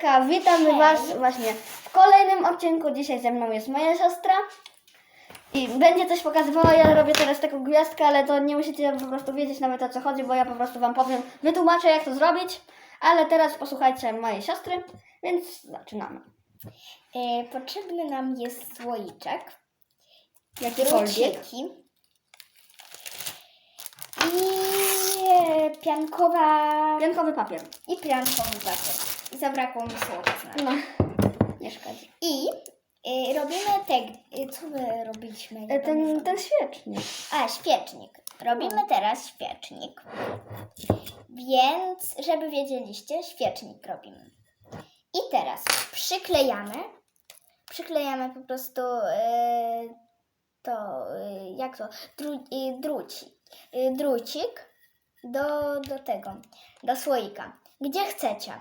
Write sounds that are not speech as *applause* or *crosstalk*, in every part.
Hejka, witamy Hej. Was właśnie w kolejnym odcinku. Dzisiaj ze mną jest moja siostra. I będzie coś pokazywała, ja robię teraz taką gwiazdkę, ale to nie musicie po prostu wiedzieć nawet o co chodzi, bo ja po prostu Wam powiem, wytłumaczę jak to zrobić. Ale teraz posłuchajcie mojej siostry, więc zaczynamy. E, potrzebny nam jest słoiczek, Jakikolwiek. druciki i e, piankowa Piankowy papier. i piankowy papier. Zabrakło mi znaleźć. No, nie szkodzi. I e, robimy te, e, co my robiliśmy? Nie E, Ten, pamiętam. ten świecznik. A, świecznik. Robimy teraz świecznik. Więc, żeby wiedzieliście, świecznik robimy. I teraz przyklejamy. Przyklejamy po prostu e, to, e, jak to, dru, e, druci, e, drucik do, do tego, do słoika. Gdzie chcecie.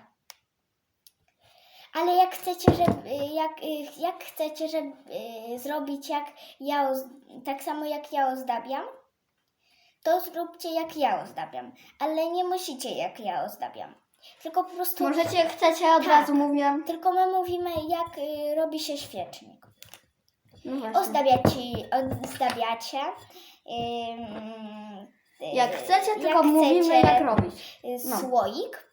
Ale jak chcecie, żeby, jak, e, jak chcecie, żeby e, zrobić jak ja, tak samo jak ja ozdabiam, to zróbcie jak ja ozdabiam. Ale nie musicie jak ja ozdabiam. Tylko po prostu, Możecie jak chcecie, od Tak. razu mówię. tylko my mówimy jak y, robi się świecznik. No. Ozdabiacie, ozdabiacie. ym, y, Jak chcecie, tylko jak mówimy chcecie, jak robić. y, No. Słoik.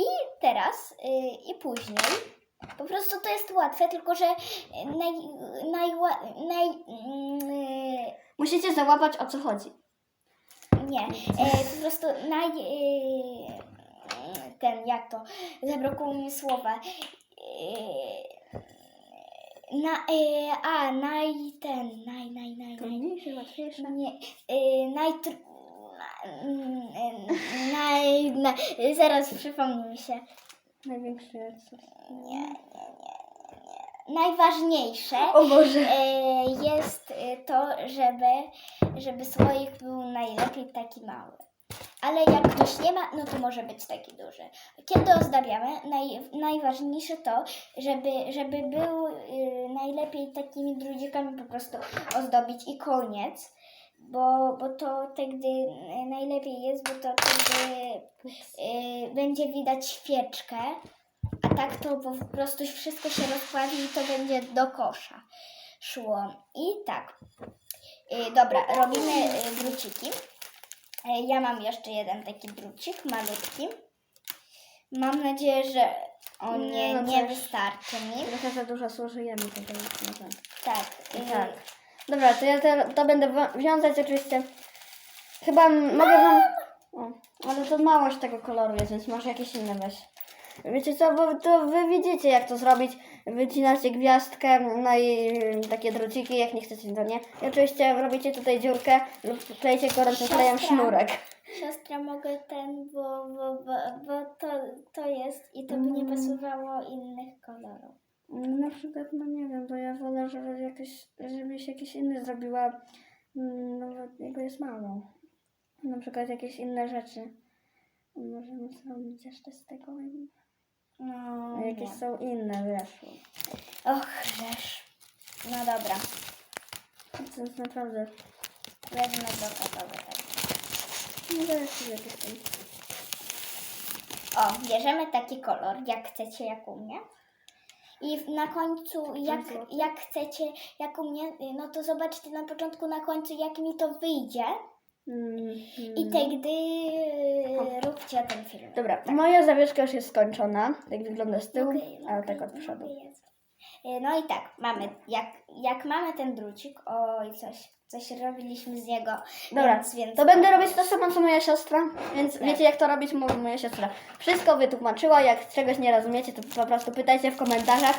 I teraz, y, i później, po prostu to jest łatwe, tylko że naj, naj, naj, mm, y, Musicie załapać o co chodzi. Nie, e, po prostu naj... E, ten, jak to? Zabrakło mi słowa. E, na, e, a, naj, ten, naj, naj, naj, naj. Trudniejsze, łatwiejsze. Nie, e, najtr... na- mm, e, Naj, na, zaraz przypomnę mi się. Największy nie, nie, nie, nie. Najważniejsze O Boże. e, jest e, to, żeby, żeby słoik był najlepiej taki mały. Ale jak ktoś nie ma, no to może być taki duży. Kiedy ozdabiamy, naj, najważniejsze to, żeby, żeby był y, najlepiej takimi drudzikami po prostu ozdobić i koniec. Bo, bo to wtedy y, najlepiej jest, bo to wtedy y, będzie widać świeczkę, a tak to po prostu wszystko się rozpławi i to będzie do kosza szło. I tak. Y, dobra, robimy y, druciki. Y, ja mam jeszcze jeden taki drucik, malutki. Mam nadzieję, że o Nie, nie, no nie wystarczy mi. Trochę za dużo służyjemy tego. może. Tak. Y, tak. Dobra, to ja te, to będę wiązać oczywiście. Chyba mogę wam... O, ale to małość tego koloru jest, więc może jakieś inne weź. Wiecie co, bo to wy widzicie jak to zrobić. Wycinacie gwiazdkę, no i y, takie druciki, jak nie chcecie, to nie. I oczywiście robicie tutaj dziurkę lub klejcie gorącym klejem sznurek. Siostra, mogę ten, bo, bo, bo, bo to, to jest i to by nie Mm. pasowało innych kolorów. Na przykład, no nie wiem, bo ja wolę, żeby jakoś, żebyś jakiś inny zrobiła, mm, no bo jego jest mało. Na przykład jakieś inne rzeczy. Możemy zrobić jeszcze z tego. No, jakieś nie. są inne, wiesz. Och, żeż. No dobra, To jest naprawdę... wezmę do gotowe. tak. No to jest jakieś tam... O, bierzemy taki kolor, jak chcecie, jak u mnie. I na końcu, jak, jak chcecie, jak u mnie, no to zobaczcie na początku, na końcu, jak mi to wyjdzie. Mm, I wtedy yy, róbcie ten film. Dobra, moja zawieszka już jest skończona. Tak wygląda z tyłu, Mogę- ale mogę- tak od przodu. Yy, No i tak, mamy, jak, jak mamy ten drucik, oj, coś, coś robiliśmy z niego. Dobra, więc, więc to będę robić to samo co moja siostra, więc Tak. wiecie jak to robić mówi moja siostra. Wszystko wytłumaczyła, jak czegoś nie rozumiecie, to po prostu pytajcie w komentarzach.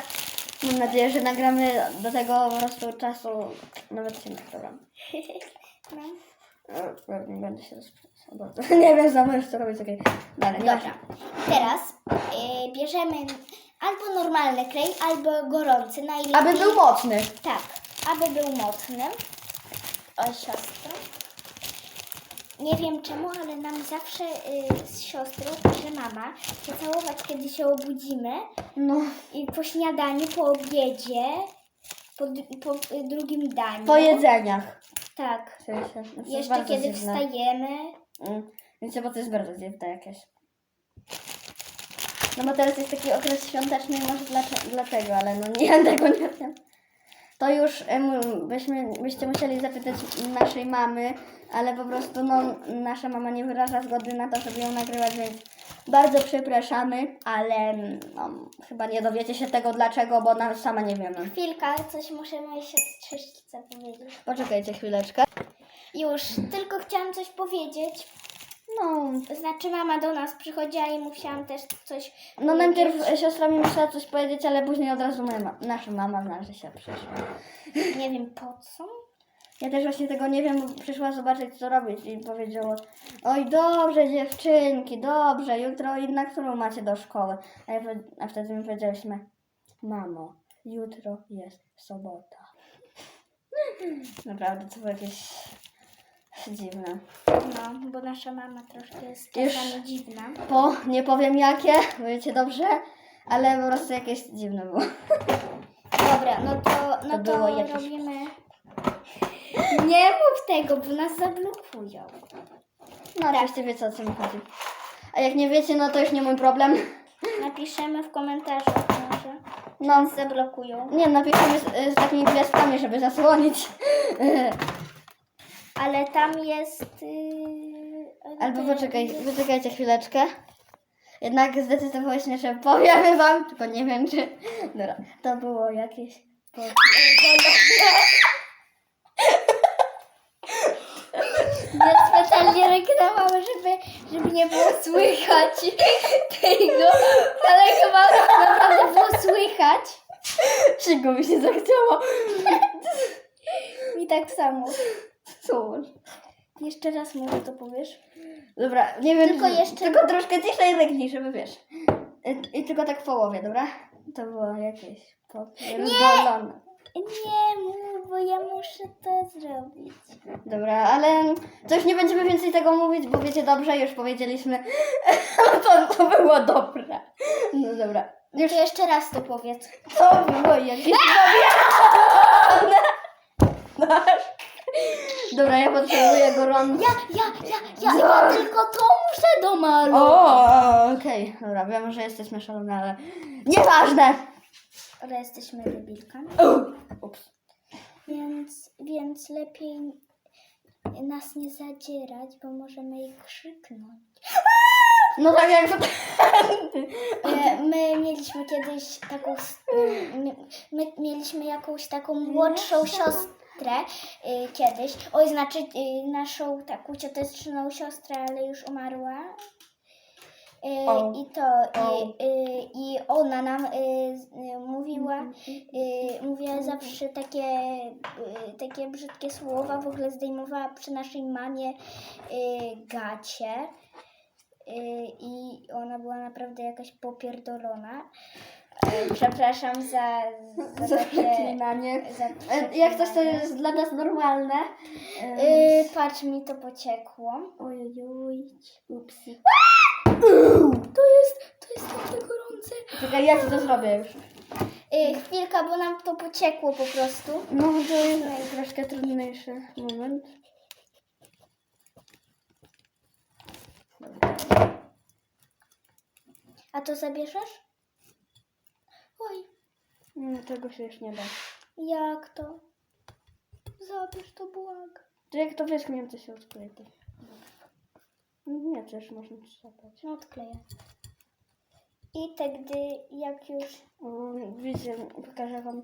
Mam nadzieję, że nagramy do tego po prostu czasu nawet się dobra. *laughs* No. E, Pewnie będę się rozpraszał. *laughs* Nie wiem, za to robić, okej. Dalej, Dobra, teraz yy, bierzemy albo normalny klej, albo gorący. Najlepiej, Aby był mocny. Tak, aby był mocny. O, siostro. Nie wiem czemu, ale nam zawsze y, z siostrą każe mama się całować, kiedy się obudzimy. No, I po śniadaniu, po obiedzie, po, po y, drugim daniu. po jedzeniach. Tak. W sensie, to jest Jeszcze bardzo kiedy dziwne. wstajemy. Mm. Wiecie, bo to jest bardzo dziwne jakieś. No bo teraz jest taki okres świąteczny i może dlaczego, dlatego, ale no nie, *laughs* tego nie wiem. To już em, byśmy, byście musieli zapytać naszej mamy, ale po prostu no, nasza mama nie wyraża zgody na to, żeby ją nagrywać, więc bardzo przepraszamy, ale no, chyba nie dowiecie się tego dlaczego, bo nawet sama nie wiemy. Chwilka, coś muszę mojej siostrzyczce powiedzieć. Poczekajcie chwileczkę. Już, tylko chciałam coś powiedzieć. No, Znaczy mama do nas przychodziła i musiałam też coś no najpierw siostra mi musiała coś powiedzieć, ale później od razu moja ma- nasza mama zna, że się przyszła. Nie wiem po co. Ja też właśnie tego nie wiem, bo przyszła zobaczyć co robić i powiedziała Oj dobrze dziewczynki, dobrze, jutro na którą macie do szkoły? A, ja, powie- a wtedy my powiedzieliśmy Mamo, jutro jest sobota. *laughs* Naprawdę to było jakieś dziwne. No, bo nasza mama troszkę jest Już- czasami dziwna. Po, nie powiem jakie, wiecie dobrze, ale po prostu jakieś dziwne było. Dobra, no to, no To to, było jakieś- robimy... Nie mów tego, bo nas zablokują. No oczywiście wiecie o co mi chodzi. A jak nie wiecie, no to już nie mój problem. Napiszemy w komentarzu może. No, Nas zablokują. Nie, napiszemy z, z takimi gwiazdkami, żeby zasłonić. Ale tam jest... Yy... Albo poczekaj, poczekajcie chwileczkę. Jednak zdecydowałyśmy, że powiemy wam, tylko nie wiem czy... Dobra, to było jakieś... Ja specjalnie reklamował, żeby, żeby nie było słychać tego, ale chyba naprawdę było słychać. Czego mi się zachciało? Mi tak samo. Cóż. Jeszcze raz może to powiesz? Dobra, nie wiem, Tylko jeszcze- tylko troszkę ciszej ręknij, żeby wiesz. I, I tylko tak w połowie, dobra? To było jakieś popierdolone. Nie mów, bo ja muszę to zrobić. Dobra, ale to już nie będziemy więcej tego mówić, bo wiecie dobrze, już powiedzieliśmy. *laughs* to, to było dobre. No dobra. Już jeszcze raz to powiedz. To było jakieś *laughs* powiadane. Dobra, ja potrzebuję gorąco. Ja, ja, ja, ja, ja tylko to muszę domalować. O, okej. Dobra, wiem, że jesteśmy szalone, ale nieważne. Ale jesteśmy debilkami. Ups. Więc, więc lepiej nas nie zadzierać, bo możemy ich krzyknąć. No tak jak to... E, My mieliśmy kiedyś taką. s- My, my mieliśmy jakąś taką młodszą siostrę y, kiedyś. Oj, znaczy y, naszą taką cioteczną siostrę, ale już umarła. Y, O. I to, i, y, i ona nam y, z- y, mówiła, y, mówiła zawsze takie, y, takie brzydkie słowa, w ogóle zdejmowała przy naszej mamie y, gacie. Y, I ona była naprawdę jakaś popierdolona. E, Przepraszam za, za Za takie... przeklinanie. Za E, Jak coś to przeklinanie. jest dla nas normalne. E, Y, patrz, mi to pociekło. Ojoj, upsi. To jest, to jest takie gorące. Czekaj, ja ci to zrobię już. Y, chwilka, bo nam to pociekło po prostu. No to jest troszkę trudniejszy moment. A to zabierzesz? Oj, Nie, tego się już nie da. jak to? Zabierz to, błagam. To jak to wiesz, miałem to się odkleje. to- Nie, już można trzepać. No odkleję. I tak gdy, jak już... Widzicie, pokażę wam.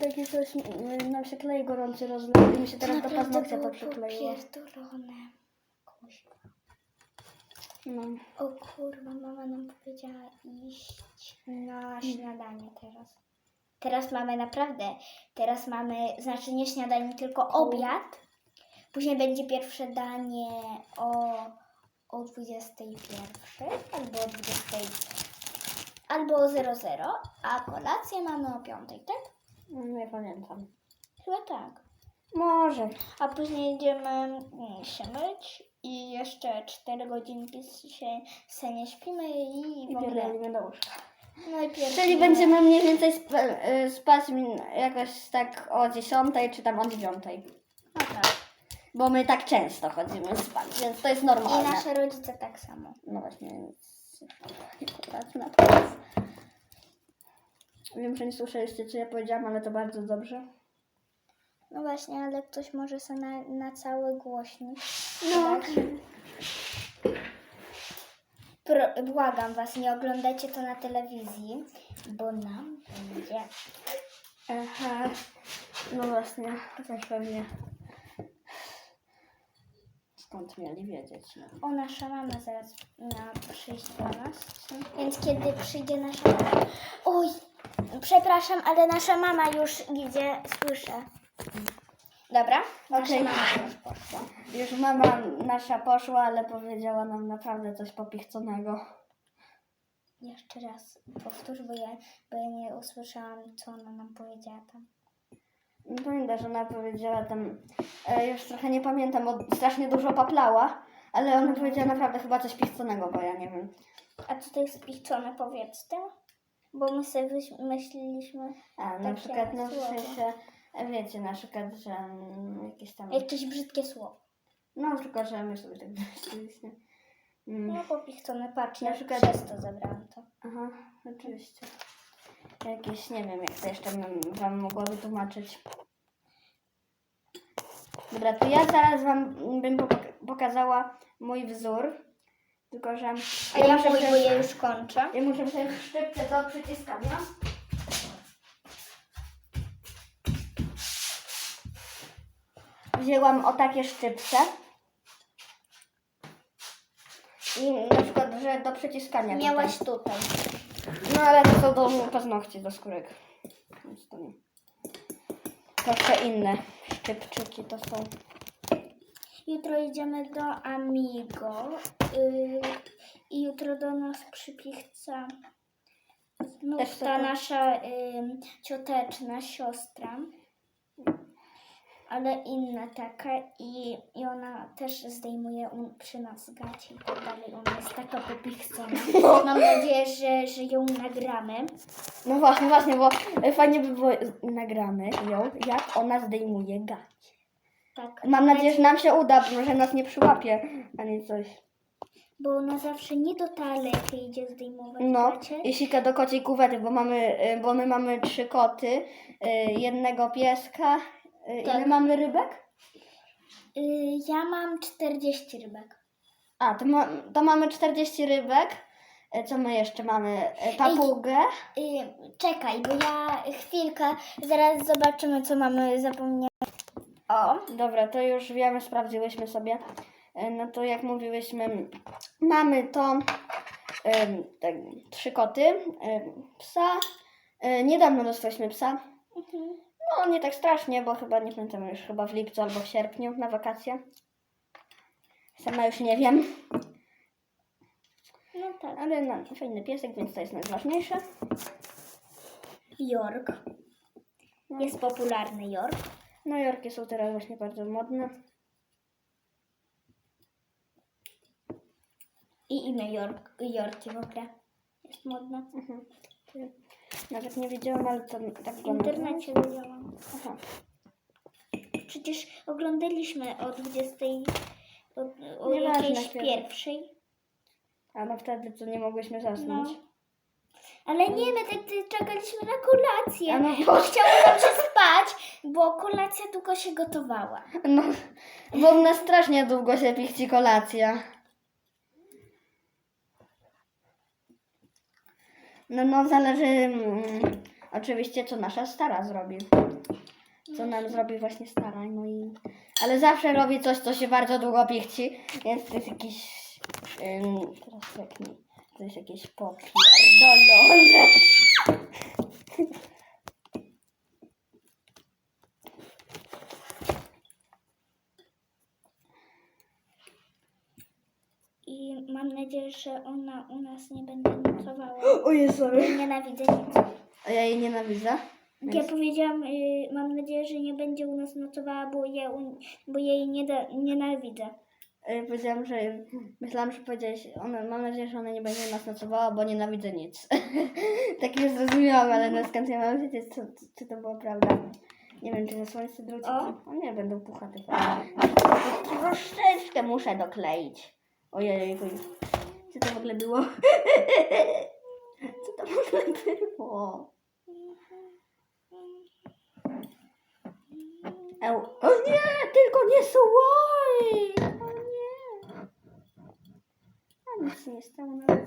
Takie coś m, nam się klei gorący rozlew i mi się teraz do paznokcia było to przykleiło. popierdolone. No. O kurwa, mama nam powiedziała iść na śniadanie teraz. Teraz mamy naprawdę, teraz mamy, znaczy nie śniadanie, tylko obiad. Później będzie pierwsze danie o, o 21 albo o 20 albo o 00, a kolację mamy o 5, tak? Nie pamiętam. Chyba tak. Może. A później idziemy mm, się myć i jeszcze 4 godzinki się, se nie śpimy i w I ogóle. pierdolimy do łóżka. No i pierwszy Czyli będziemy mniej więcej sp y, spać jakoś tak o 10 czy tam o 9. No tak. Bo my tak często chodzimy spać, więc to jest I normalne. nasze rodzice tak samo. No właśnie, więc na teraz. Wiem, że nie słyszeliście, co ja powiedziałam, ale to bardzo dobrze. No właśnie, ale ktoś może sobie na, na cały głośnik. No. dać. Pro, błagam was, nie oglądajcie to na telewizji, bo nam będzie. Aha. No właśnie, to też pewnie. Skąd mieli wiedzieć? No. O, nasza mama zaraz miała przyjść do nas. Więc kiedy przyjdzie nasza mama... Oj, przepraszam, ale nasza mama już idzie, słyszę. Dobra, Okej. już mama nasza poszła, ale powiedziała nam naprawdę coś popichconego. Jeszcze raz powtórz, bo ja, bo ja nie usłyszałam, co ona nam powiedziała tam. No Pamiętam, że ona powiedziała tam, e, już trochę nie pamiętam, bo strasznie dużo paplała, ale ona powiedziała naprawdę chyba coś pichconego, bo ja nie wiem. A co to jest pichczone, powiedzcie? Bo my sobie myśleliśmy A, na Takie przykład, no w słowo. sensie, wiecie, na przykład, że mm, jakieś tam, jakieś brzydkie słowo. no tylko, że my sobie tak *laughs* myśleliśmy. Mm. No bo pichczone, patrz, Na ja przykład- przez to zabrałam to. Aha, oczywiście. Jakieś, nie wiem, jak to jeszcze bym wam mogła wytłumaczyć. Dobra, to ja zaraz wam bym pok- pokazała mój wzór. Tylko, że A ja muszę mój, bo wziąć, ja już kończę. ja muszę wziąć szczypce do przyciskania. Wzięłam o takie szczypce. I na przykład, że do przyciskania. tutaj. Miałaś tutaj. No ale to są do paznokci, do skórek. Więc to nie. Troszkę inne szczypczyki to są. Jutro idziemy do Amigo yy, i jutro do nas przypichca Też znów ta taka- nasza yy, cioteczna siostra, ale inna taka i, i ona też zdejmuje przy nas gacie i tak dalej. Ona jest taka popichcona. *laughs* Mam nadzieję, że, że ją nagramy. No właśnie, właśnie, bo fajnie by było, nagramy ją, jak ona zdejmuje gacie. Tak. Mam nadzieję, że nam się uda, że nas nie przyłapie, ani coś. Bo ona zawsze nie do toalety idzie zdejmować No, gacie. i sika do kociej kuwety, bo mamy, y, bo my mamy trzy koty, y, jednego pieska. Ile Tak. mamy rybek? Y, ja mam 40 rybek. A, to, ma, to mamy 40 rybek. E, Co my jeszcze mamy? E, Papugę. Y, czekaj, bo ja chwilkę, zaraz zobaczymy, co mamy zapomniane. O, Dobra, to już wiemy, sprawdziłyśmy sobie. E, No to jak mówiłyśmy, mamy to em, tak, trzy koty, em, psa. E, Niedawno dostaliśmy psa. No nie tak strasznie, bo chyba nie pamiętam już chyba w lipcu albo w sierpniu na wakacje. Sama już nie wiem, no tak. ale no, fajny piesek, więc to jest najważniejsze. York. Jest popularny York. No Jorki są teraz właśnie bardzo modne. I imię York, Yorki w ogóle jest modne. Mhm. Nawet nie wiedziałam, ale to tak W internecie widziałam. Aha. Przecież oglądaliśmy o 20, o, o Nieważne jakiejś kiedy. pierwszej. A no wtedy to nie mogłyśmy zasnąć. No. Ale nie, my tak tak czekaliśmy na kolację. A no Bo bo, chciało nam się spać, bo kolacja długo się gotowała. no, bo u nas strasznie długo się pichci kolacja. No, no zależy mm, oczywiście co nasza stara zrobi. Co nam zrobi właśnie stara, no i... Ale zawsze robi coś, co się bardzo długo pichci, więc to jest jakiś... Ym, teraz tak nie... To jest jakieś popierdolone. *laughs* I mam nadzieję, że ona u nas nie będzie nocowała. O Jezu, Nienawidzę nic. A ja jej nienawidzę. Ja powiedziałam, y, mam nadzieję, że nie będzie u nas nocowała, bo, ja, u- bo jej nie da, nienawidzę. E, Powiedziałam, że myślałam, że powiedziałeś, ona, mam nadzieję, że ona nie będzie nas nocowała, bo nienawidzę nic. *laughs* tak nie zrozumiałam, ale no skąd ja mam wiedzieć, co, czy to była prawda. Nie wiem, czy ze słońce druci. O. O nie, będą puchate. Troszeczkę muszę dokleić. Ojej, Co to w ogóle było? Co to w ogóle było? Eł. O nie, tylko nie słoik! O nie. A nic się nie stało nawet.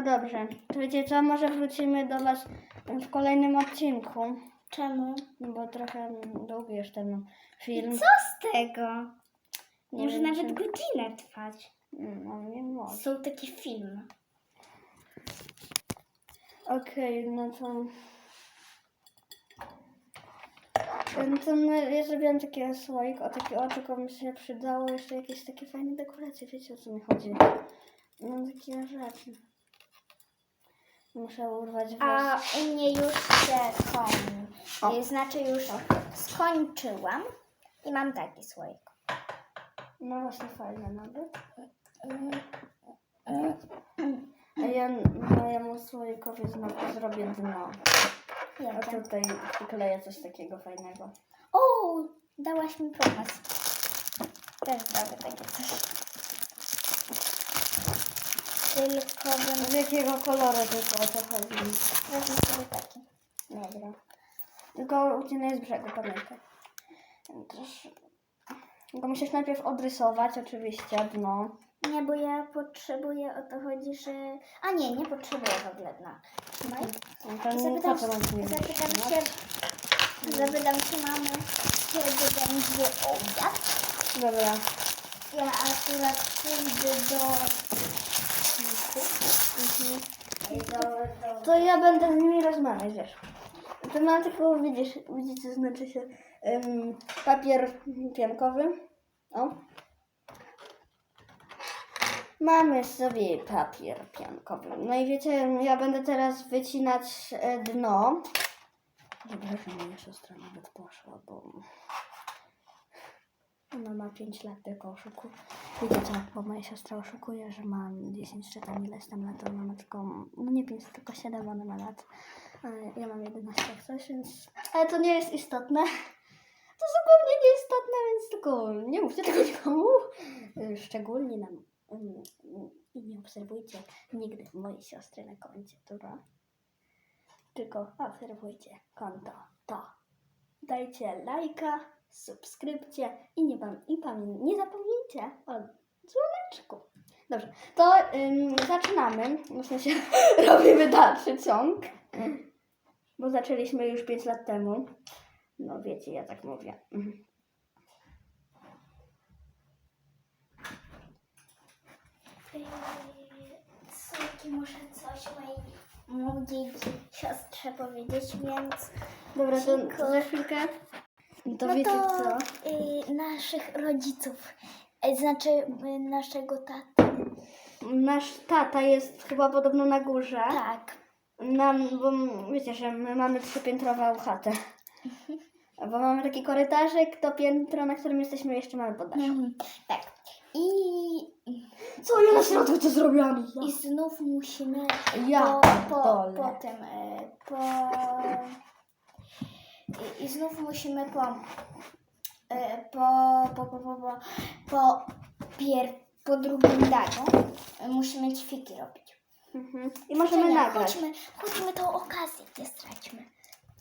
No dobrze, to wiecie co, może wrócimy do Was w kolejnym odcinku, Czemu? no bo trochę długi już ten film. Co z tego? Nie Może wiem, nawet czy- godzinę trwać. No nie może. Są takie filmy. Okej, no to... No to ja zrobiłam taki słoik, o takie oczko mi się przydało, jeszcze jakieś takie fajne dekoracje, wiecie o co mi chodzi. No takie rzeczy. Muszę urwać A was. u mnie już się kończy. O. Znaczy już skończyłam i mam taki słoik. No właśnie fajne nawet. A ja mojemu słoikowi znowu zrobię dno. A Jakie? tutaj przykleję coś takiego fajnego. O, dałaś mi pomysł. Też zrobię takie coś. Tylko Z jakiego koloru tylko o to chodzi? wezmę sobie taki. Dobra. Tylko ucinaj z brzegu, pamiętaj. Też... Tylko musisz najpierw odrysować oczywiście dno. Nie, bo ja potrzebuję, o to chodzi, że... A nie, nie potrzebuję w ogóle dna. Trzymaj. No nie Zapytam, co trzymać? się, zapytam się mamy, kiedy będzie obiad. Dobra. Ja akurat pójdę do... To ja będę z nimi rozmawiać, wiesz. To mam tylko, widzisz, widzicie, znaczy się em, papier piankowy. O. Mamy sobie papier piankowy. No i wiecie, ja będę teraz wycinać e, dno. Dobrze, że moja siostra nawet poszła, bo ona ma 5 lat tylko oszukuje. Co, bo moja siostra oszukuje, że mam 10 czy tam ileś tam lat, ona ma tylko, no nie 5, tylko 7, ona ma lat. Ja mam 11 jak coś, więc... Ale to nie jest istotne. To zupełnie nieistotne, więc tylko nie mówcie tego nikomu. Szczególnie nam. mm, I nie obserwujcie nigdy mojej siostry na koncie, dobra? Tylko obserwujcie konto to. Dajcie lajka, subskrypcję i nie, pam- i pamię- nie zapomnijcie o dzwoneczku. Dobrze, to ym, zaczynamy. W sensie *laughs* robimy dalszy ciąg. Bo zaczęliśmy już 5 lat temu. No wiecie, ja tak mówię. Mhm. Słuchajcie, muszę coś mojej młodziej siostrze powiedzieć, więc... Dobra, to, to za chwilkę. To no wiecie to co? y, naszych rodziców, y, znaczy y, naszego taty. Nasz tata jest chyba podobno na górze. Tak. Nam, bo m- wiecie, że my mamy trzypiętrową chatę. *laughs* Bo mamy taki korytarzyk, to piętro, na którym jesteśmy jeszcze mamy poddaszu. Mhm. Tak. I, Co ja na środku co zrobiłam? I znów musimy Ja po, po, dole. po tym, y, po... I, I znów musimy po, y, po, po, po, po, po, po, pier, po drugim daniu musimy ćwiki robić. Mhm. I możemy Nie, nagrać. Chodźmy, chodźmy tą okazję, nie straćmy.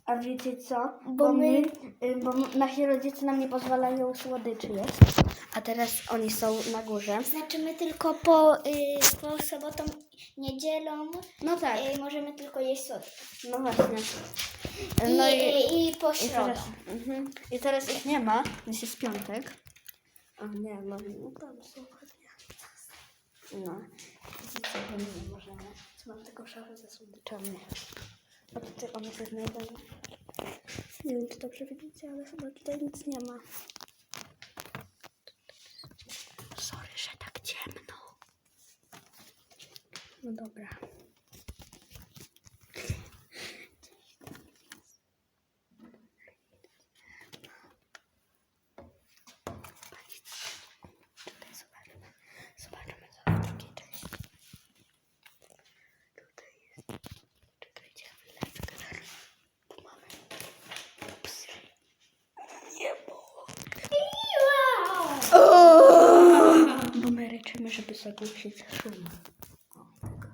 A wiecie co? Bo my- y, bo nasi rodzice nam nie pozwalają słodyczy jeść. A teraz oni są na górze. Znaczy my tylko po, y, po sobotą, niedzielą No tak, y, możemy tylko jeść słodkie. no właśnie. I, No i, i, i po i, środę. teraz, mhm. I teraz ich nie ma, więc jest piątek. O nie, no, no tam są. No. Widzicie, bo my nie możemy. Mam tylko szafę ze słodyczami. A tutaj one się znajdują. Nie wiem, czy dobrze widzicie, ale chyba tutaj nic nie ma. Sorry, że tak ciemno. No dobra. Tutaj zobaczmy. Zobaczmy co w drugiej części. Tutaj jest. Czekaj. Zagłuszyć szum. O, tak.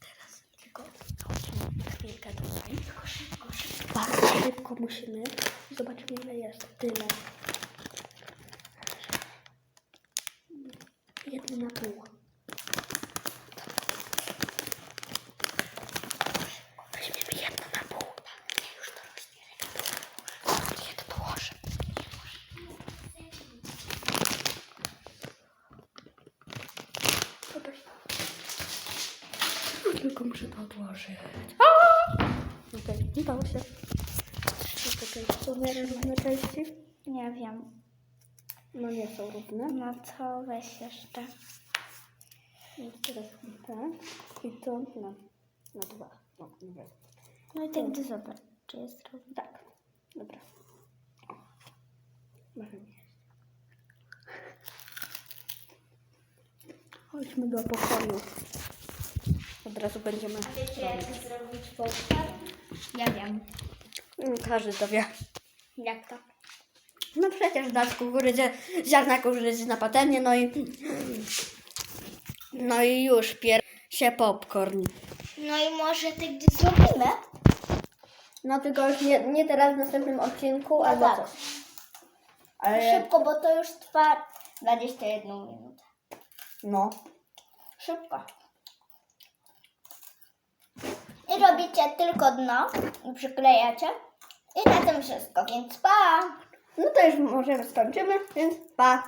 Teraz tylko chwilkę tutaj. Szybko, szybko. Bardzo szybko musimy. Zobaczymy ile jest. Tyle. Jedno na pół. Weźmiemy jedno na pół. Nie, już to rozbierę. Ja to położę. Zobacz. No, Tylko muszę to odłożyć. Okej, udało się. Czekaj, są równe części? Nie wiem. No nie są równe. No to weź jeszcze. I teraz tak. I to na, na dwa. No, dobra. No i tak ty zobacz, czy jest równo. Tak. Dobra. Może nie jest. Chodźmy do pokoju. Od razu będziemy robić. zrobić popcorn? Ja wiem. Mm, Każdy to wie. Jak to? No przecież dasz kukurydzę, ziarna kukurydzy na patelnię, no i no i już pier się popcorn. No i może ty gdy zrobimy? No tylko już nie, nie teraz w następnym odcinku, No albo tak. coś. Ale Szybko, bo to już trwa 21 minut. no. Szybko. I robicie tylko dno i przyklejacie. I na tym wszystko, więc pa! No to już może skończymy, więc pa.